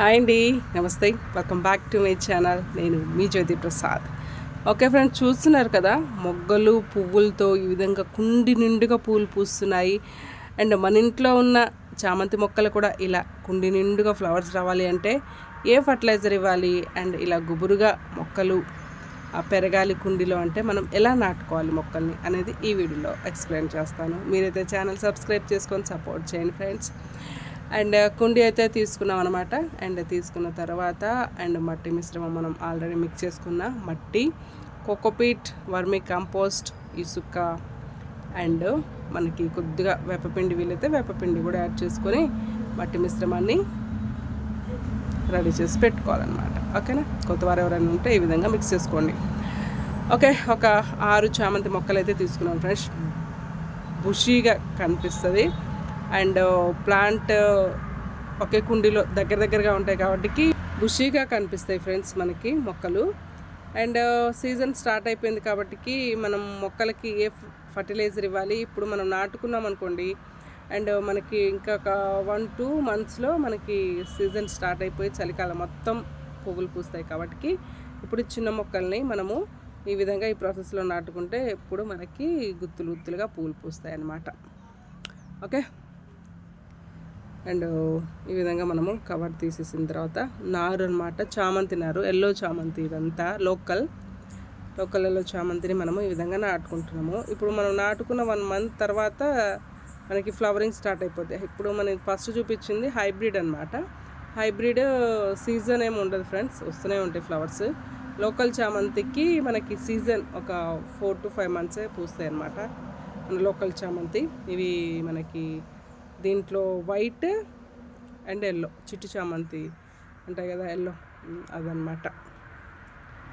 Hi అండి namaste welcome back to my channel నేను మీ జ్యోతి ప్రసాద్. ఓకే ఫ్రెండ్స్ చూస్తున్నారు కదా? మొగ్గలు పువ్వులతో ఈ విధంగా కుండి నిండుగా పూలు పూస్తున్నాయి. అండ్ మన ఇంట్లో ఉన్న చామంతి మొక్కలు కూడా ఇలా కుండి నిండుగా ఫ్లవర్స్ రావాలి అంటే ఏ ఫర్టిలైజర్ ఇవ్వాలి? అండ్ ఇలా గుబురుగా మొక్కలు పెరగాలి కుండీలో అంటే మనం ఎలా నాటుకోవాలి మొక్కల్ని అనేది ఈ వీడియోలో ఎక్స్ప్లెయిన్ చేస్తాను. మీరైతే ఛానల్ సబ్స్క్రైబ్ చేసుకొని సపోర్ట్ చేయండి ఫ్రెండ్స్ అండ్ కుండీ అయితే తీసుకున్నాం అనమాట అండ్ తీసుకున్న తర్వాత అండ్ మట్టి మిశ్రమం మనం ఆల్రెడీ మిక్స్ చేసుకున్న మట్టి కోకోపీట్ వర్మి కంపోస్ట్ ఇసుక అండ్ మనకి కొద్దిగా వేపపిండి వీలైతే వేపపిండి కూడా యాడ్ చేసుకొని మట్టి మిశ్రమాన్ని రెడీ చేసి పెట్టుకోవాలన్నమాట. ఓకేనా కొత్తవారు ఎవరైనా ఉంటే ఈ విధంగా మిక్స్ చేసుకోండి. ఓకే ఒక ఆరు చామంతి మొక్కలు అయితే తీసుకున్నాం ఫ్రెండ్స్. బుషీగా కనిపిస్తుంది. అండ్ ప్లాంట్ ఒకే కుండీలో దగ్గర దగ్గరగా ఉంటాయి కాబట్టి బుషీగా కనిపిస్తాయి ఫ్రెండ్స్ మనకి మొక్కలు. అండ్ సీజన్ స్టార్ట్ అయిపోయింది కాబట్టి మనం మొక్కలకి ఏ ఫర్టిలైజర్ ఇవ్వాలి? ఇప్పుడు మనం నాటుకున్నాం అనుకోండి. అండ్ మనకి ఇంకా ఒక వన్ టూ మంత్స్లో మనకి సీజన్ స్టార్ట్ అయిపోయి చలికాలం మొత్తం పువ్వులు పూస్తాయి కాబట్టి ఇప్పుడు చిన్న మొక్కల్ని మనము ఈ విధంగా ఈ ప్రాసెస్లో నాటుకుంటే ఎప్పుడు మనకి గుత్తులు గుత్తులుగా పూలు పూస్తాయి అన్నమాట ఓకే? అండ్ ఈ విధంగా మనము కవర్ తీసేసిన తర్వాత నారు అనమాట చామంతి నారు ఎల్లో చామంతి ఇదంతా లోకల్. లోకల్ ఎల్లో చామంతిని మనము ఈ విధంగా నాటుకుంటున్నాము. ఇప్పుడు మనం నాటుకున్న వన్ మంత్ తర్వాత మనకి ఫ్లవరింగ్ స్టార్ట్ అయిపోద్ది. ఇప్పుడు మనకి ఫస్ట్ చూపించింది హైబ్రిడ్ అనమాట హైబ్రిడ్ సీజన్ ఏమి ఉండదు ఫ్రెండ్స్ వస్తూనే ఉంటాయి ఫ్లవర్స్. లోకల్ చామంతికి మనకి సీజన్ ఒక ఫోర్ టు ఫైవ్ మంత్సే పూస్తాయి అనమాట లోకల్ చామంతి ఇవి మనకి దీంట్లో వైట్ అండ్ ఎల్లో చిట్టి చామంతి ఉంటాయి కదా ఎల్లో. అదనమాట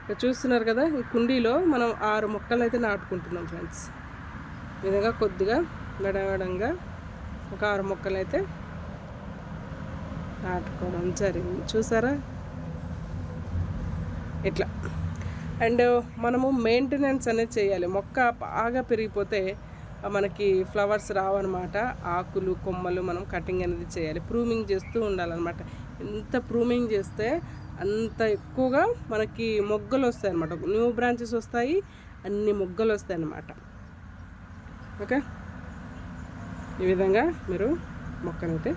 ఇక్కడ చూస్తున్నారు కదా ఈ కుండీలో మనం ఆరు మొక్కలు అయితే నాటుకుంటున్నాం ఫ్రెండ్స్. విధంగా కొద్దిగా గడగడంగా ఒక ఆరు మొక్కలు అయితే నాటుకోవడం జరిగింది. చూసారా? ఇట్లా. అండ్ మనము మెయింటెనెన్స్ అనేది చేయాలి. మొక్క బాగా పెరిగిపోతే మనకి ఫ్లవర్స్ రావన్నమాట. ఆకులు కొమ్మలు మనం కటింగ్ అనేది చేయాలి. ప్రూమింగ్ చేస్తూ ఉండాలన్నమాట. ఎంత ప్రూమింగ్ చేస్తే అంత ఎక్కువగా మనకి మొగ్గలు వస్తాయి అన్నమాట న్యూ బ్రాంచెస్ వస్తాయి అన్ని మొగ్గలు వస్తాయి అన్నమాట ఓకే? ఈ విధంగా మీరు మొక్కనైతే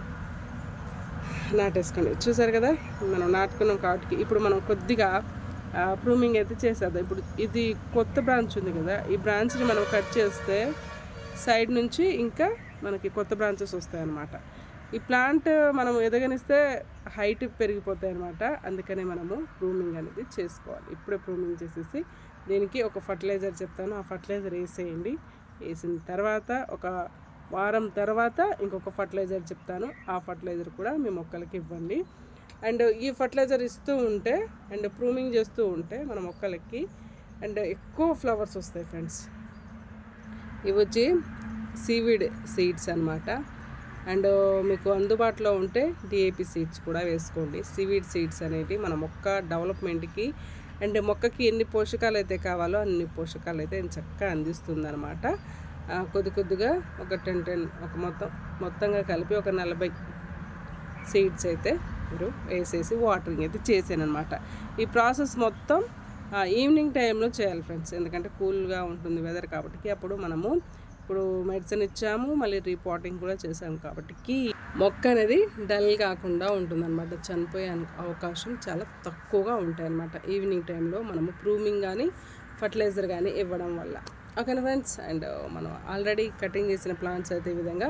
నాటేసుకోండి. చూసారు కదా? మనం నాటుకున్నాం కాబట్టి ఇప్పుడు మనం కొద్దిగా ప్రూమింగ్ అయితే చేసేద్దాం. ఇప్పుడు ఇది కొత్త బ్రాంచ్ ఉంది కదా? ఈ బ్రాంచ్ని మనం కట్ చేస్తే సైడ్ నుంచి ఇంకా మనకి కొత్త బ్రాంచెస్ వస్తాయి అన్నమాట ఈ ప్లాంట్ మనం ఎదగనిస్తే హైట్ పెరిగిపోతాయి అనమాట అందుకనే మనము ప్రూమింగ్ అనేది చేసుకోవాలి. ఇప్పుడే ప్రూమింగ్ చేసేసి దీనికి ఒక ఫర్టిలైజర్ చెప్తాను. ఆ ఫర్టిలైజర్ వేసేయండి. వేసిన తర్వాత ఒక వారం తర్వాత ఇంకొక ఫర్టిలైజర్ చెప్తాను. ఆ ఫర్టిలైజర్ కూడా మీ మొక్కలకి ఇవ్వండి. అండ్ ఈ ఫర్టిలైజర్ ఇస్తూ ఉంటే అండ్ ప్రూమింగ్ చేస్తూ ఉంటే మన మొక్కలకి అండ్ ఎక్కువ ఫ్లవర్స్ వస్తాయి ఫ్రెండ్స్. ఇవి వచ్చి సీవీడ్ సీడ్స్ అనమాట అండ్ మీకు అందుబాటులో ఉంటే డిఏపి సీడ్స్ కూడా వేసుకోండి. సీవీడ్ సీడ్స్ అనేవి మన మొక్క డెవలప్మెంట్కి అండ్ మొక్కకి ఎన్ని పోషకాలు అయితే కావాలో అన్ని పోషకాలు అయితే చక్కగా అందిస్తుంది అనమాట కొద్ది కొద్దిగా ఒక టెన్ టెన్ ఒక మొత్తం మొత్తంగా కలిపి ఒక నలభై సీడ్స్ అయితే మీరు వేసేసి వాటరింగ్ అయితే చేసాను అనమాట ఈ ప్రాసెస్ మొత్తం ఈవినింగ్ టైంలో చేయాలి ఫ్రెండ్స్ ఎందుకంటే కూల్గా ఉంటుంది వెదర్ కాబట్టి అప్పుడు మనము ఇప్పుడు మెడిసిన్ ఇచ్చాము మళ్ళీ రీపాటింగ్ కూడా చేసాము కాబట్టి మొక్క అనేది డల్ కాకుండా ఉంటుందన్నమాట. చనిపోయే అవకాశం చాలా తక్కువగా ఉంటాయి అన్నమాట ఈవినింగ్ టైంలో మనము ప్రూమింగ్ కానీ ఫర్టిలైజర్ కానీ ఇవ్వడం వల్ల. ఓకేనా ఫ్రెండ్స్ అండ్ మనం ఆల్రెడీ కటింగ్ చేసిన ప్లాంట్స్ అయితే ఈ విధంగా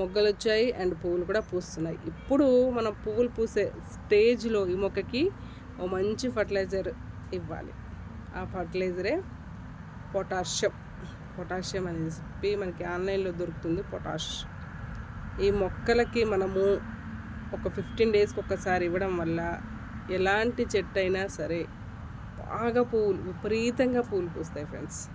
మొగ్గలు వచ్చాయి అండ్ పువ్వులు కూడా పూస్తున్నాయి. ఇప్పుడు మనం పువ్వులు పూసే స్టేజ్లో ఈ మొక్కకి ఓ మంచి ఫర్టిలైజర్ ఇవ్వాలి. ఆ ఫర్టిలైజరే పొటాషియం. పొటాషియం అనేది చెప్పి మనకి ఆన్లైన్లో దొరుకుతుంది పొటాష్. ఈ మొక్కలకి మనము ఒక ఫిఫ్టీన్ డేస్కి ఒక్కసారి ఇవ్వడం వల్ల ఎలాంటి చెట్టు అయినా సరే బాగా పువ్వులు విపరీతంగా పూలు పూస్తాయి ఫ్రెండ్స్.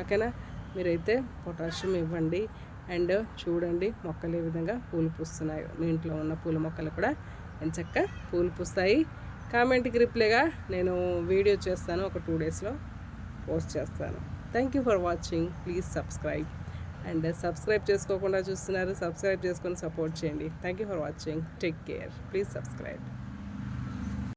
ఓకేనా? మీరైతే పొటాషియం ఇవ్వండి అండ్ చూడండి మొక్కలు ఏ విధంగా పూలు పూస్తున్నాయో. మీ ఇంట్లో ఉన్న పూల మొక్కలు కూడా ఎంచక్క పూలు పూస్తాయి. కామెంట్కి రిప్లైగా నేను వీడియో చేస్తాను ఒక టూ డేస్లో పోస్ట్ చేస్తాను. Thank you for watching please subscribe and subscribe చేసుకోకుండా చూస్తున్నారు సబ్స్క్రైబ్ చేసుకొని సపోర్ట్ చేయండి. Thank you for watching take care please subscribe